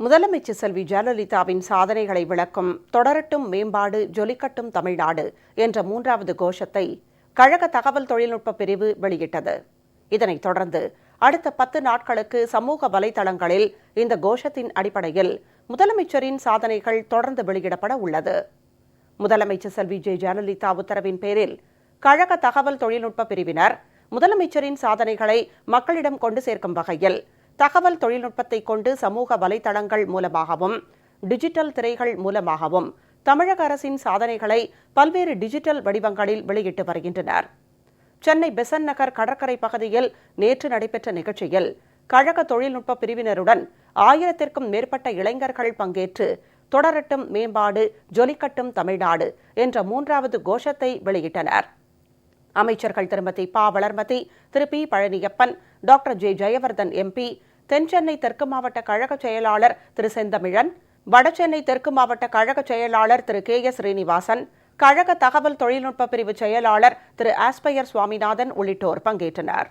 முதலமைச்சர் செல்வி ஜெயலலிதாவின் சாதனைகளை விளக்கும் தொடரட்டும் மேம்பாடு ஜொலிக்கட்டும் தமிழ்நாடு என்ற மூன்றாவது கோஷத்தை கழக தகவல் தொழில்நுட்ப பிரிவு வெளியிட்டது. இதனைத் தொடர்ந்து அடுத்த பத்து நாட்களுக்கு சமூக வலைதளங்களில் இந்த கோஷத்தின் அடிப்படையில் முதலமைச்சரின் சாதனைகள் தொடர்ந்து வெளியிடப்பட உள்ளது. முதலமைச்சர் செல்வி ஜெ. ஜெயலலிதா உத்தரவின் பேரில் கழக தகவல் தொழில்நுட்ப பிரிவினர் முதலமைச்சரின் சாதனைகளை மக்களிடம் கொண்டு சேர்க்கும் வகையில் தகவல் தொழில்நுட்பத்தை கொண்டு சமூக வலைதளங்கள் மூலமாகவும் டிஜிட்டல் திரைகள் மூலமாகவும் தமிழக அரசின் சாதனைகளை பல்வேறு டிஜிட்டல் வடிவங்களில் வெளியிட்டு வருகின்றனர். சென்னை பெசன் நகர் கடற்கரை பகுதியில் நேற்று நடைபெற்ற நிகழ்ச்சியில் கழக தொழில்நுட்ப பிரிவினருடன் ஆயிரத்திற்கும் மேற்பட்ட இளைஞர்கள் பங்கேற்று தொடரட்டும் மேம்பாடு ஜொலிக்கட்டும் தமிழ்நாடு என்ற மூன்றாவது கோஷத்தை வெளியிட்டனர். அமைச்சர்கள் திருமதி பா வளர்மதி திரு P Palaniappan doctor J Jayavardhan MP தென்சென்னை தெற்கு மாவட்ட கழக செயலாளர் திரு செந்தமிழன் வடசென்னை தெற்கு மாவட்ட கழக செயலாளர் திரு கே எஸ் ஸ்ரீனிவாசன் கழக தகவல் தொழில்நுட்ப பிரிவு செயலாளர் திரு ஆஸ்பயர் சுவாமிநாதன் உள்ளிட்டோர் பங்கேற்றனர்.